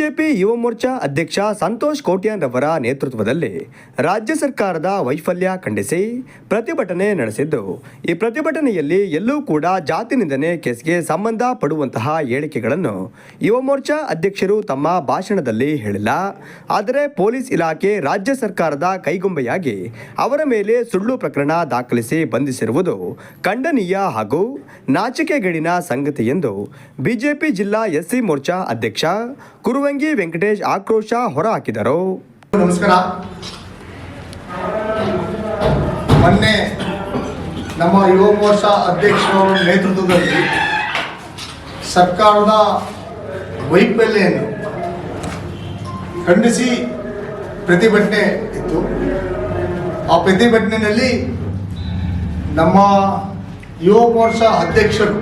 BJP Yuva Morcha ಅಧ್ಯಕ್ಷ ಸಂತೋಷ್ ಕೋಟ್ಯಾನ್ ರವರ ನೇತೃತ್ವದಲ್ಲಿ ರಾಜ್ಯ ಸರ್ಕಾರದ ವೈಫಲ್ಯ ಖಂಡಿಸಿ ಪ್ರತಿಭಟನೆ ನಡೆಸಿದ್ದು. ಈ ಪ್ರತಿಭಟನೆಯಲ್ಲಿ ಎಲ್ಲೂ ಕೂಡ ಜಾತಿ ನಿಂದನೆ ಕೇಸ್ಗೆ ಸಂಬಂಧ ಪಡುವಂತಹ ಹೇಳಿಕೆಗಳನ್ನು ಯುವ ಮೋರ್ಚಾ ಅಧ್ಯಕ್ಷರು ತಮ್ಮ ಭಾಷಣದಲ್ಲಿ ಹೇಳಿಲ್ಲ. ಆದರೆ ಪೊಲೀಸ್ ಇಲಾಖೆ ರಾಜ್ಯ ಸರ್ಕಾರದ ಕೈಗೊಂಬೆಯಾಗಿ ಅವರ ಮೇಲೆ ಸುಳ್ಳು ಪ್ರಕರಣ ದಾಖಲಿಸಿ ಬಂಧಿಸಿರುವುದು ಖಂಡನೀಯ ಹಾಗೂ ನಾಚಿಕೆಗೇಡಿನ ಸಂಗತಿ ಎಂದು ಬಿಜೆಪಿ ಜಿಲ್ಲಾ ಎಸ್ಸಿ ಮೋರ್ಚಾ ಅಧ್ಯಕ್ಷ ಕುರುವಂಗಿ ವೆಂಕಟೇಶ್ ಆಕ್ರೋಶ ಹೊರಹಾಕಿದರು. ನಮಸ್ಕಾರ. ಮೊನ್ನೆ ನಮ್ಮ ಯುವ ಮೋರ್ಚಾ ಅಧ್ಯಕ್ಷರ ನೇತೃತ್ವದಲ್ಲಿ ಸರ್ಕಾರದ ವೈಫಲ್ಯನ್ನು ಖಂಡಿಸಿ ಪ್ರತಿಭಟನೆ ಇತ್ತು. ಆ ಪ್ರತಿಭಟನೆಯಲ್ಲಿ ನಮ್ಮ ಯುವ ಮೋರ್ಚಾ ಅಧ್ಯಕ್ಷರು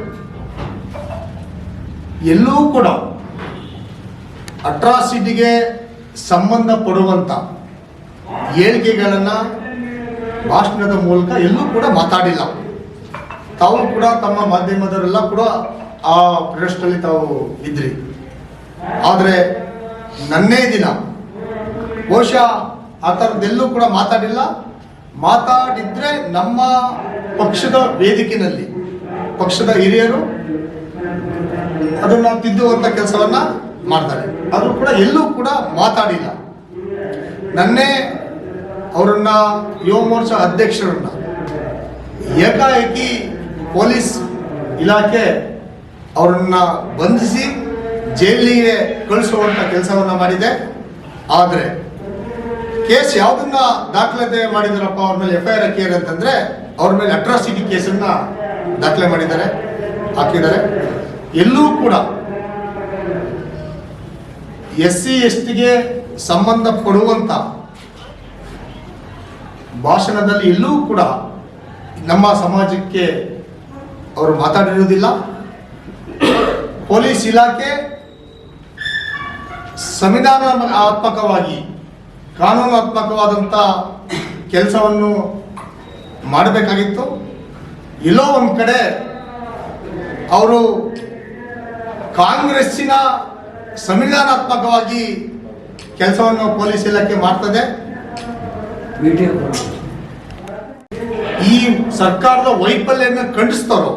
ಎಲ್ಲೂ ಕೂಡ ಅಟ್ರಾಸಿಟಿಗೆ ಸಂಬಂಧಪಡುವಂಥ ಹೇಳಿಕೆಗಳನ್ನು ಭಾಷಣದ ಮೂಲಕ ಎಲ್ಲೂ ಕೂಡ ಮಾತಾಡಿಲ್ಲ ತಾವು ಕೂಡ ತಮ್ಮ ಮಾಧ್ಯಮದವರೆಲ್ಲ ಕೂಡ ಆ ಪ್ರದೇಶದಲ್ಲಿ ತಾವು ಇದ್ರಿ. ಆದರೆ ನನ್ನೇ ದಿನ ಬಹುಶಃ ಆ ಥರದ್ದೆಲ್ಲೂ ಕೂಡ ಮಾತಾಡಿಲ್ಲ. ಮಾತಾಡಿದ್ರೆ ನಮ್ಮ ಪಕ್ಷದ ವೇದಿಕೆಯಲ್ಲಿ ಪಕ್ಷದ ಹಿರಿಯರು ಅದನ್ನ ತಿದ್ದುವಂತ ಕೆಲಸವನ್ನ ಮಾಡ್ತಾರೆ. ಆದರೂ ಕೂಡ ಎಲ್ಲೂ ಕೂಡ ಮಾತಾಡಿಲ್ಲ. ನನ್ನೇ ಅವರನ್ನ ಯುವ ಮೋರ್ಚಾ ಅಧ್ಯಕ್ಷರನ್ನ ಏಕಾಏಕಿ ಪೊಲೀಸ್ ಇಲಾಖೆ ಅವರನ್ನ ಬಂಧಿಸಿ ಜೈಲಿಗೆ ಕಳಿಸುವಂತ ಕೆಲಸವನ್ನ ಮಾಡಿದೆ. ಆದರೆ ಕೇಸ್ ಯಾವುದನ್ನ ದಾಖಲಾತಿ ಮಾಡಿದಾರಪ್ಪ ಅವ್ರ ಮೇಲೆ ಎಫ್ ಐ ಆರ್ ಹಾಕಿದ್ದಾರೆ ಅಂತಂದ್ರೆ ಅವ್ರ ಮೇಲೆ ಅಟ್ರಾಸಿಟಿ ಕೇಸನ್ನ ದಾಖಲೆ ಮಾಡಿದ್ದಾರೆ, ಹಾಕಿದ್ದಾರೆ. ಎಲ್ಲೂ ಕೂಡ ಎಸ್ ಸಿ ಎಸ್ ಟಿಗೆ ಸಂಬಂಧಪಡುವಂತ ಭಾಷಣದಲ್ಲಿ ಎಲ್ಲೂ ಕೂಡ ನಮ್ಮ ಸಮಾಜಕ್ಕೆ ಅವರು ಮಾತಾಡಿರುವುದಿಲ್ಲ. ಪೊಲೀಸ್ ಇಲಾಖೆ ಸಂವಿಧಾನಾತ್ಮಕವಾಗಿ ಕಾನೂನಾತ್ಮಕವಾದಂಥ ಕೆಲಸವನ್ನು ಮಾಡಬೇಕಾಗಿತ್ತು. ಎಲ್ಲೋ ಒಂದು ಕಡೆ ಅವರು ಕಾಂಗ್ರೆಸ್ಸಿನ ಸಂವಿಧಾನಾತ್ಮಕವಾಗಿ ಕೆಲಸವನ್ನು ಪೊಲೀಸ್ ಇಲಾಖೆ ಮಾಡ್ತದೆ. ಈ ಸರ್ಕಾರದ ವೈಫಲ್ಯನ ಖಂಡಿಸ್ತಾರೋ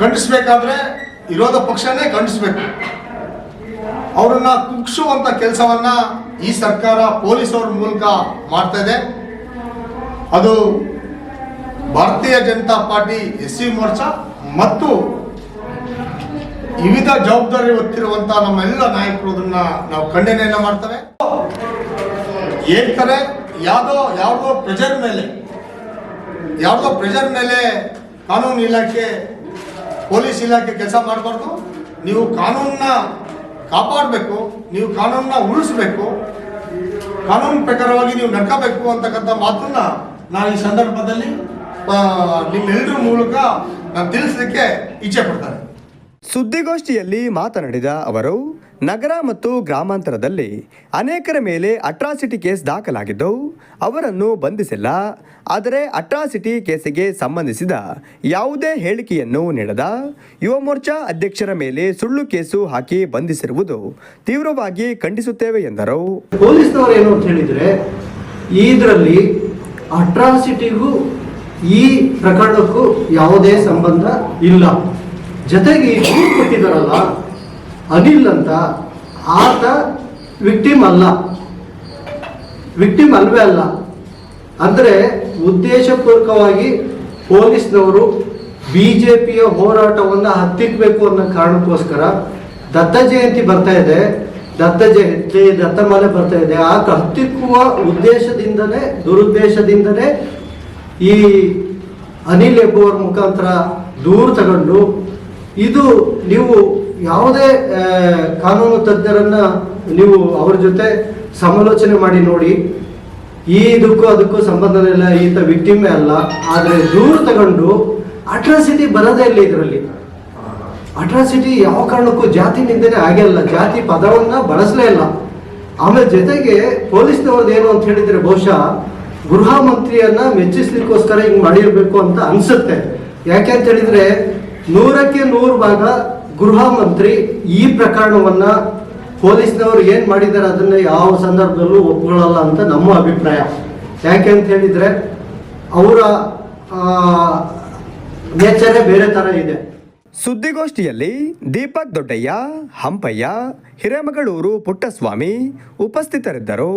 ಖಂಡಿಸ್ಬೇಕಾದ್ರೆ ವಿರೋಧ ಪಕ್ಷನೇ ಖಂಡಿಸ್ಬೇಕು. ಅವರನ್ನ ಕುಗ್ಸುವಂತ ಕೆಲಸವನ್ನ ಈ ಸರ್ಕಾರ ಪೊಲೀಸರ ಮೂಲಕ ಮಾಡ್ತಾ ಇದೆ ಅದು Bharatiya Janata party S C Morcha ಮತ್ತು ವಿವಿಧ ಜವಾಬ್ದಾರಿ ಹೊತ್ತಿರುವಂತಹ ನಮ್ಮೆಲ್ಲ ನಾಯಕರು ಅದನ್ನ ನಾವು ಖಂಡನೆಯನ್ನ ಮಾಡ್ತೇವೆ. ಹೇಳ್ತಾರೆ, ಯಾವುದೋ ಯಾವುದೋ ಪ್ರೆಷರ್ ಮೇಲೆ, ಯಾವುದೋ ಪ್ರೆಷರ್ ಮೇಲೆ ಕಾನೂನು ಇಲಾಖೆ, ಪೊಲೀಸ್ ಇಲಾಖೆ ಕೆಲಸ ಮಾಡಬಾರ್ದು. ನೀವು ಕಾನೂನನ್ನ ಕಾಪಾಡಬೇಕು, ನೀವು ಕಾನೂನನ್ನ ಉಳಿಸ್ಬೇಕು, ಕಾನೂನು ಪ್ರಕಾರವಾಗಿ ನೀವು ನಡ್ಕೋಬೇಕು ಅಂತಕ್ಕಂಥ ಮಾತನ್ನ ನಾನು ಈ ಸಂದರ್ಭದಲ್ಲಿ ನಿಮ್ಮೆಲ್ಲರ ಮೂಲಕ ನಾನು ತಿಳಿಸ್ಲಿಕ್ಕೆ ಇಚ್ಛೆ ಪಡ್ತೇನೆ ಸುದ್ದಿಗೋಷ್ಠಿಯಲ್ಲಿ ಮಾತನಾಡಿದ ಅವರು, ನಗರ ಮತ್ತು ಗ್ರಾಮಾಂತರದಲ್ಲಿ ಅನೇಕರ ಮೇಲೆ ಅಟ್ರಾಸಿಟಿ ಕೇಸ್ ದಾಖಲಾಗಿದ್ದು ಅವರನ್ನು ಬಂಧಿಸಿಲ್ಲ. ಆದರೆ ಅಟ್ರಾಸಿಟಿ ಕೇಸಿಗೆ ಸಂಬಂಧಿಸಿದ ಯಾವುದೇ ಹೇಳಿಕೆಯನ್ನು ನೀಡದ ಯುವ ಮೋರ್ಚಾ ಅಧ್ಯಕ್ಷರ ಮೇಲೆ ಸುಳ್ಳು ಕೇಸು ಹಾಕಿ ಬಂಧಿಸಿರುವುದು ತೀವ್ರವಾಗಿ ಖಂಡಿಸುತ್ತೇವೆ ಎಂದರು. ಪೊಲೀಸ್ನವರು ಏನು ಅಂತ ಹೇಳಿದ್ರೆ ಇದರಲ್ಲಿ ಅಟ್ರಾಸಿಟಿಗೂ ಈ ಪ್ರಕರಣಕ್ಕೂ ಯಾವುದೇ ಸಂಬಂಧ ಇಲ್ಲ. ಜೊತೆಗೆ ಈ ದೂರು ಕೊಟ್ಟಿದ್ದಾರಲ್ಲ ಅನಿಲ್ ಅಂತ, ಆತ ವಿಕ್ಟಿಮ್ ಅಲ್ಲ. ವಿಕ್ಟಿಮ್ ಅಲ್ವೇ ಅಲ್ಲ. ಅಂದರೆ ಉದ್ದೇಶಪೂರ್ವಕವಾಗಿ ಪೊಲೀಸ್ನವರು ಬಿ ಜೆ ಪಿಯ ಹೋರಾಟವನ್ನು ಹತ್ತಿಕ್ಕಬೇಕು ಅನ್ನೋ ಕಾರಣಕ್ಕೋಸ್ಕರ ದತ್ತ ಜಯಂತಿ ಬರ್ತಾ ಇದೆ. ದತ್ತ ಜಯಂತಿ ದತ್ತಮಾಲೆ ಬರ್ತಾ ಇದೆ. ಆ ಹತ್ತಿಕ್ಕುವ ಉದ್ದೇಶದಿಂದಲೇ, ದುರುದ್ದೇಶದಿಂದಲೇ ಈ ಅನಿಲ್ ಎಂಬುವರ ಮುಖಾಂತರ ದೂರು ತಗೊಂಡು ಇದು ನೀವು ಯಾವುದೇ ಕಾನೂನು ತಜ್ಞರನ್ನ ನೀವು ಅವ್ರ ಜೊತೆ ಸಮಾಲೋಚನೆ ಮಾಡಿ ನೋಡಿ. ಈ ಇದಕ್ಕೂ ಅದಕ್ಕೂ ಸಂಬಂಧವಿಲ್ಲ ಈತ ವಿಕ್ಟಿಮೇ ಅಲ್ಲ. ಆದರೆ ದೂರು ತಗೊಂಡು ಅಟ್ರಾಸಿಟಿ ಬರೋದೇ ಇಲ್ಲ ಇದರಲ್ಲಿ. ಅಟ್ರಾಸಿಟಿ ಯಾವ ಕಾರಣಕ್ಕೂ ಜಾತಿ ನಿಂದನೆ ಆಗಿಲ್ಲ ಜಾತಿ ಪದವನ್ನ ಬಳಸಲೇ ಇಲ್ಲ. ಆಮೇಲೆ ಜೊತೆಗೆ ಪೊಲೀಸ್ನವ್ರದ್ದು ಏನು ಅಂತ ಹೇಳಿದ್ರೆ ಬಹುಶಃ ಗೃಹ ಮಂತ್ರಿಯನ್ನ ಮೆಚ್ಚಿಸ್ಲಿಕ್ಕೋಸ್ಕರ ಹಿಂಗ್ ಮಾಡಿರ್ಬೇಕು ಅಂತ ಅನ್ಸುತ್ತೆ. ಯಾಕೆ ಅಂತ ಹೇಳಿದ್ರೆ ನೂರಕ್ಕೆ ನೂರು ಭಾಗ ಗೃಹ ಮಂತ್ರಿ ಈ ಪ್ರಕರಣವನ್ನ ಪೊಲೀಸ್ನವರು ಏನು ಮಾಡಿದ್ದಾರೆ ಅದನ್ನ ಯಾವ ಸಂದರ್ಭದಲ್ಲೂ ಒಪ್ಕೊಳ್ಳಲ್ಲ ಅಂತ ನಮ್ಮ ಅಭಿಪ್ರಾಯ. ಯಾಕೆ ಅಂತ ಹೇಳಿದ್ರೆ ಅವರ ನೇಚರೇ ಬೇರೆ ಥರ ಇದೆ. ಸುದ್ದಿಗೋಷ್ಠಿಯಲ್ಲಿ ದೀಪಕ್ ದೊಡ್ಡಯ್ಯ, ಹಂಪಯ್ಯ, ಹಿರೇಮಗಳೂರು ಪುಟ್ಟಸ್ವಾಮಿ ಉಪಸ್ಥಿತರಿದ್ದರು.